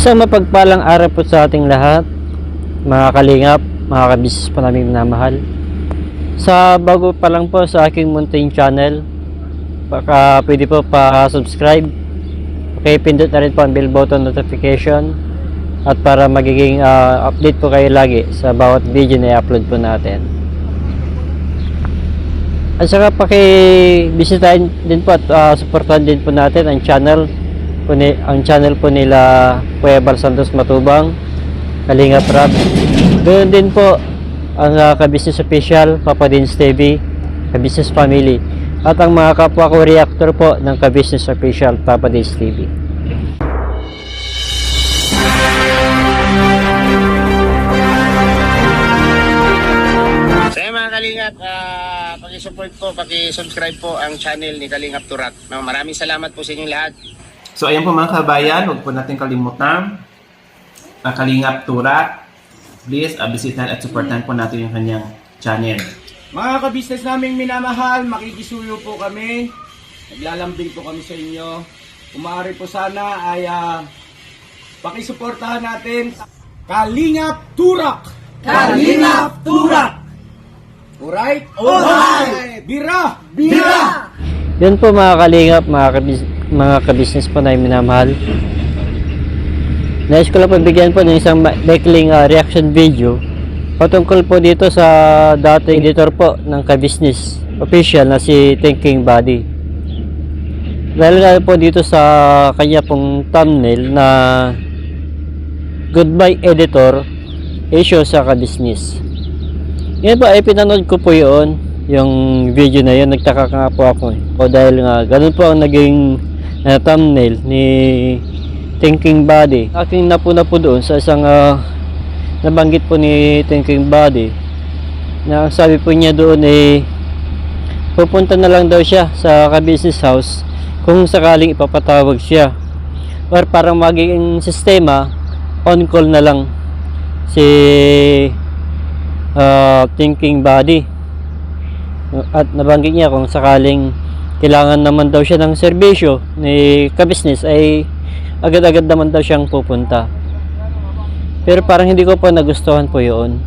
Isang mapagpalang araw po sa ating lahat, mga kalingap, mga kabisnes po namin minamahal. Sa bago pa lang po sa aking Mountain Channel, baka pwede po pa-subscribe. Okay, pindot na rin po ang bell button notification at para magiging ah, update po kayo lagi sa bawat video na i-upload po natin. At saka paki-bisitahin din po at ah, supportahan din po natin ang channel po ni, ang channel po nila Kuya Santos Matubang, Kalinga Prab. Doon din po ang uh, Kabisnes Official, Papa Dins TV, Kabisnes Family. At ang mga kapwa ko reactor po ng Kabisnes Official, Papa yun, mga Kalingap, ah, paki-support po, paki-subscribe po ang channel ni Kalingap Turak. Maraming salamat po sa inyong lahat. So ayan po mga kabayan, huwag po natin kalimutan ang Kalingap Turak. Please, uh, bisitahan at supportan po natin yung kanyang channel. Mga kabisnes naming minamahal, makikisuyo po kami. Naglalambing po kami sa inyo. Kung maaari po sana ay ah, pakisuportahan natin Kalingap Turak! Kalingap Turak! Alright? Alright! Bira! Bira! Yun po mga kalingap, mga, kabis, mga kabisnes po na minamahal. Nais ko lang po bigyan po ng isang ma- maikling ah, reaction video patungkol po dito sa dating editor po ng kabisnes official na si Thinking Body. Dahil nga po dito sa kanya pong thumbnail na Goodbye Editor issue sa kabisnes. Yan po ay pinanood ko po yun yung video na yun nagtaka nga po ako eh. o dahil nga ganun po ang naging uh, thumbnail ni Thinking Body aking napuna po doon sa isang ah, nabanggit po ni Thinking Body na ang sabi po niya doon eh pupunta na lang daw siya sa ka-business house kung sakaling ipapatawag siya or parang magiging sistema on call na lang si uh, thinking body at nabanggit niya kung sakaling kailangan naman daw siya ng serbisyo ni ka-business ay agad-agad naman daw siyang pupunta pero parang hindi ko po nagustuhan po yun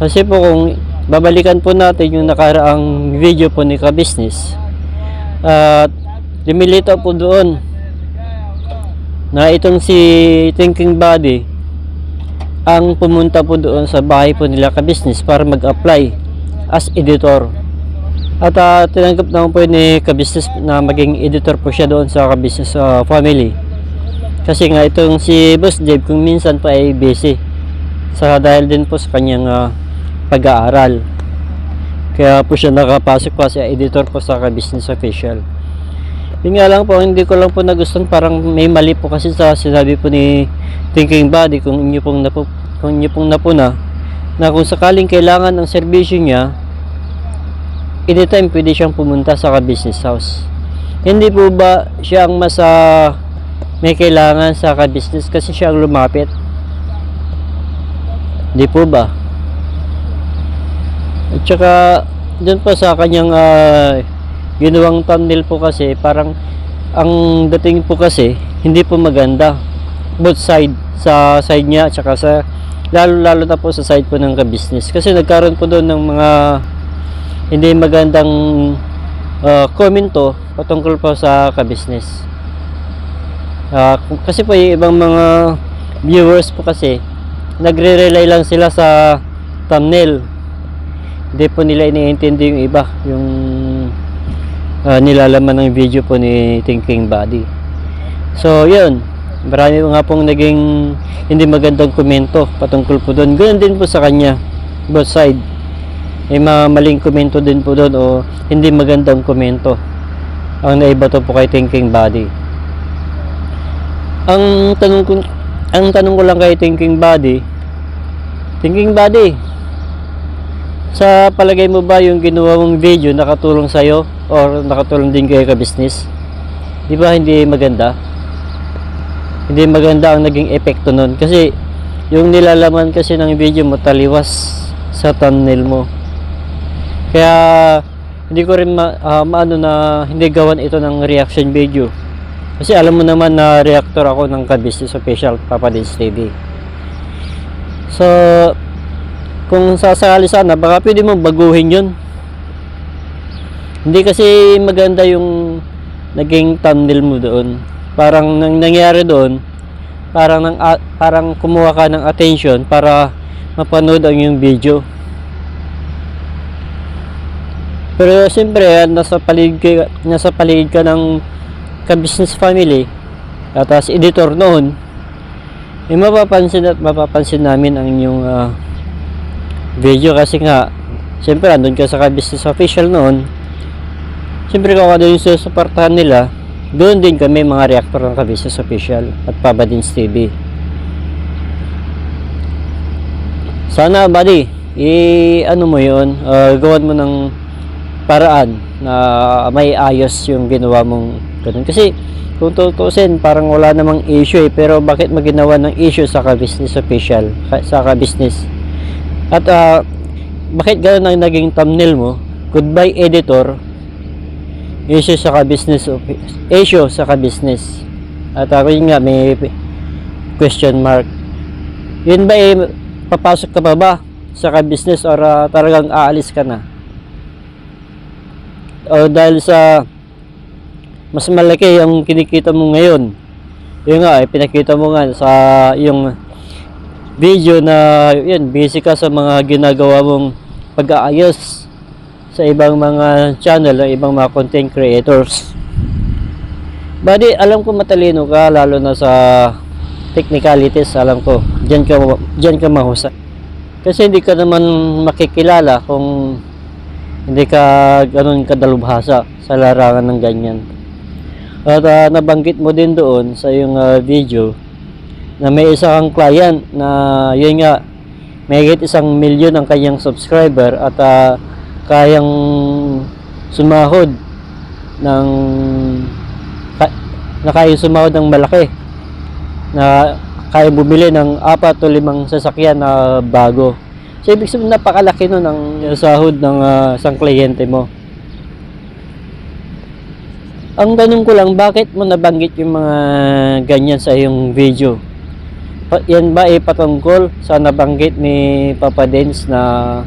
kasi po kung babalikan po natin yung nakaraang video po ni ka-business at lumilito po doon na itong si thinking body ang pumunta po doon sa bahay po nila ka-business para mag-apply as editor. At ah, tinanggap naman po ni ka-business na maging editor po siya doon sa ka-business ah, family. Kasi nga itong si Boss Dave kung minsan pa ay busy. Sa dahil din po sa kanyang ah, pag-aaral. Kaya po siya nakapasok po sa editor po sa ka-business official. Yun nga lang po, hindi ko lang po nagustuhan parang may mali po kasi sa sinabi po ni Thinking Body kung inyo pong, napu, kung inyo pong napuna na kung sakaling kailangan ng serbisyo niya anytime pwede siyang pumunta sa ka-business house. Hindi po ba siya ang mas ah, may kailangan sa ka-business kasi siya ang lumapit? Hindi po ba? At saka doon po sa kanyang ah, ginawang thumbnail po kasi parang ang dating po kasi hindi po maganda both side sa side niya at saka sa lalo lalo na po sa side po ng ka-business kasi nagkaroon po doon ng mga hindi magandang uh, komento patungkol po sa ka-business. Ah, kung- kasi po yung ibang mga viewers po kasi nagre-rely lang sila sa thumbnail. Hindi po nila iniintindi yung iba yung ah, nilalaman ng video po ni Thinking Body so yun. Marami nga pong naging hindi magandang komento patungkol po doon ganoon din po sa kanya both side may maling komento din po doon o hindi magandang komento ang naibato po kay Thinking Body ang tanong ko ang tanong ko lang kay Thinking Body Thinking Body sa palagay mo ba yung ginawa mong video nakatulong sa'yo or nakatulong din kayo ka business? Di ba hindi maganda? Hindi maganda ang naging epekto nun kasi yung nilalaman kasi ng video mo taliwas sa thumbnail mo. Kaya hindi ko rin ma, ah, maano na hindi gawan ito ng reaction video. Kasi alam mo naman na reactor ako ng ka-business official Papa Dins TV. So, kung sasali sana, baka pwede mo baguhin yun. Hindi kasi maganda yung naging thumbnail mo doon. Parang nang nangyari doon, parang nang parang kumuha ka ng attention para mapanood ang yung video. Pero siyempre, ah, nasa paligid nasa paligid ka ng ka-business family at as editor noon, eh mapapansin at mapapansin namin ang inyong ah, video kasi nga, siyempre andun ka sa ka-business official noon, siyempre kung ano yung susuportahan nila, doon din kami mga reactor ng ka-business official at Pabadins TV. Sana buddy, i-ano mo yun, ah, gawan mo ng paraan na may ayos yung ginawa mong ganun. Kasi kung tutusin, parang wala namang issue eh. Pero bakit maginawa ng issue sa ka-business official, sa ka-business? At ah, bakit ganun ang naging thumbnail mo? Goodbye editor, issue sa ka-business, issue sa ka-business. At ako yun nga, may question mark. Yun ba eh, papasok ka pa ba sa ka-business or ah, talagang aalis ka na? O dahil sa mas malaki ang kinikita mo ngayon yun nga eh, pinakita mo nga sa yung video na yun busy ka sa mga ginagawa mong pag-aayos sa ibang mga channel ng ibang mga content creators Buddy, alam ko matalino ka lalo na sa technicalities, alam ko. Diyan ka diyan ka mahusay. Kasi hindi ka naman makikilala kung hindi ka ganun kadalubhasa sa larangan ng ganyan. At ah, nabanggit mo din doon sa iyong ah, video na may isa kang client na yun nga may isang milyon ang kanyang subscriber at ah, kayang sumahod ng ka, na kayang sumahod ng malaki na kaya bumili ng apat o limang sasakyan na bago. So, ibig sabihin, napakalaki nun ang sahod ng ah, isang kliyente mo. Ang tanong ko lang, bakit mo nabanggit yung mga ganyan sa iyong video? Pa- yan ba ay patungkol sa nabanggit ni Papa Dens na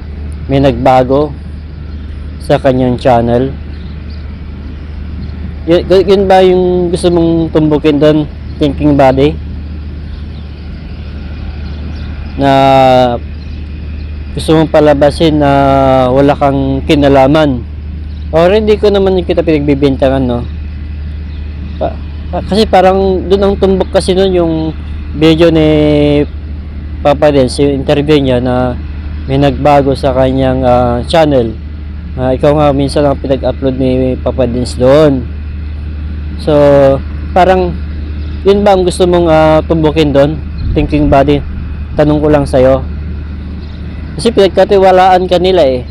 may nagbago sa kanyang channel? Yun, yun ba yung gusto mong tumbukin doon, thinking body? Na gusto mong palabasin na wala kang kinalaman. Or hindi ko naman kita pinagbibintangan, no? Pa- pa- kasi parang doon ang tumbok kasi noon yung video ni Papa Dens, yung interview niya na may nagbago sa kanyang ah, channel. Ah, ikaw nga minsan ang pinag-upload ni Papa Dens doon. So, parang yun ba ang gusto mong ah, tumbukin doon? Thinking body. Tanong ko lang sa'yo. Kasi pinagkatiwalaan ka nila eh.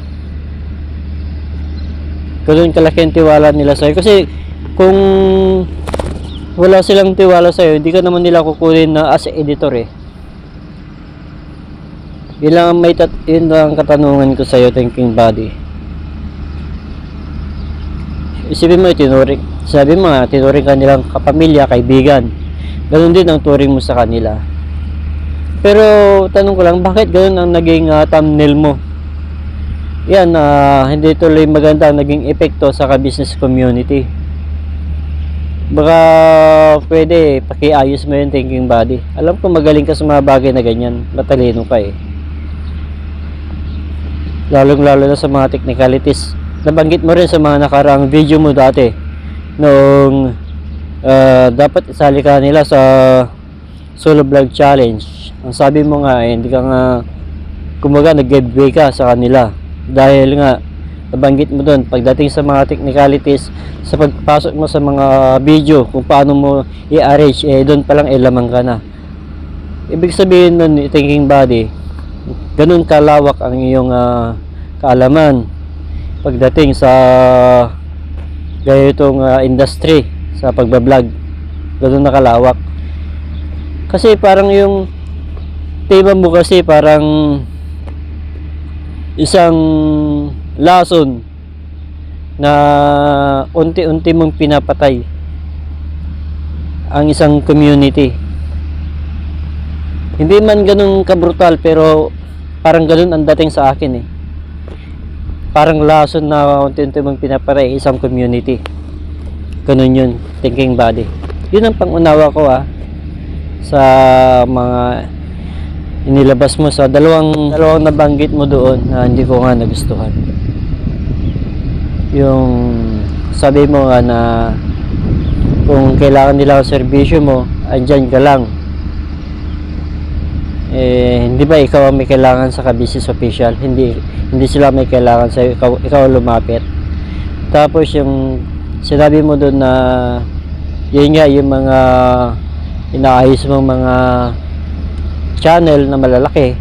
Ganun kalaki ang tiwala nila sa'yo. Kasi kung wala silang tiwala sa'yo, hindi ka naman nila kukunin na as editor eh. Yun may tat- yun ang katanungan ko sa'yo, thinking body. Isipin mo, tinuring, sabi mo nga, tinuring ka nilang kapamilya, kaibigan. Ganun din ang turing mo sa kanila. Pero tanong ko lang, bakit ganun ang naging ah, thumbnail mo? Yan, ah, hindi tuloy maganda ang naging epekto sa ka-business community. Baka pwede, pakiayos mo yung thinking body. Alam ko magaling ka sa mga bagay na ganyan. Matalino ka eh. Lalong lalo na sa mga technicalities. Nabanggit mo rin sa mga nakaraang video mo dati. Noong ah, dapat isali ka nila sa solo vlog challenge. Ang sabi mo nga, eh, hindi ka nga kumbaga nag-giveaway ka sa kanila. Dahil nga, nabanggit mo doon, pagdating sa mga technicalities, sa pagpasok mo sa mga video, kung paano mo i-arrange, eh doon pa lang eh lamang ka na. Ibig sabihin nun, thinking body, ganun kalawak ang iyong ah, kaalaman pagdating sa ganitong ah, industry sa pagbablog. Ganun na kalawak. Kasi parang yung tema mo kasi parang isang lason na unti-unti mong pinapatay. ang isang community. Hindi man ganun kabrutal pero parang ganun ang dating sa akin eh. Parang lason na unti-unti mong pinapare isang community. Ganun yun, thinking body. Yun ang pangunawa ko ah sa mga inilabas mo sa dalawang dalawang nabanggit mo doon na hindi ko nga nagustuhan. Yung sabi mo nga na kung kailangan nila ang serbisyo mo, andyan ka lang. Eh, hindi ba ikaw ang may kailangan sa business official? Hindi hindi sila may kailangan sa ikaw, ikaw lumapit. Tapos yung sinabi mo doon na yun nga yung mga inaayos mong mga channel na malalaki.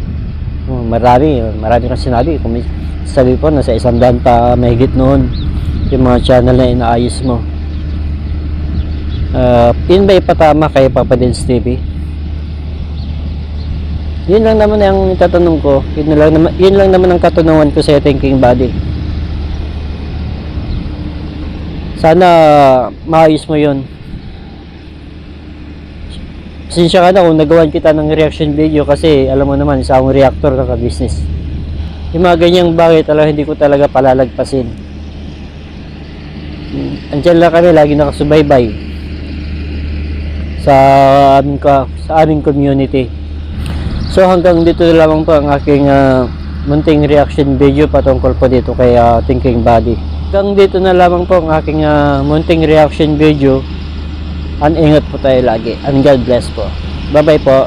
Oh, Marami, marami kang sinabi. Kung sabi po, nasa isang daan pa mahigit noon yung mga channel na inaayos mo. Uh, yun ba ipatama kay Papa Dins TV? Yun lang naman ang tatanong ko. Yun lang naman, yun lang naman ang katanungan ko sa thinking body. Sana maayos mo yun. Sinsya ka na kung nagawan kita ng reaction video kasi alam mo naman, isa akong reactor ng business Yung mga ganyang bagay talaga hindi ko talaga palalagpasin. Andiyan lang kami, lagi nakasubaybay sa aming, ka- sa aming community. So hanggang dito lamang po ang aking ah, munting reaction video patungkol po dito kay ah, Thinking Body. Hanggang dito na lamang po ang aking ah, munting reaction video. An ingat po tayo lagi. And God bless po. Bye bye po.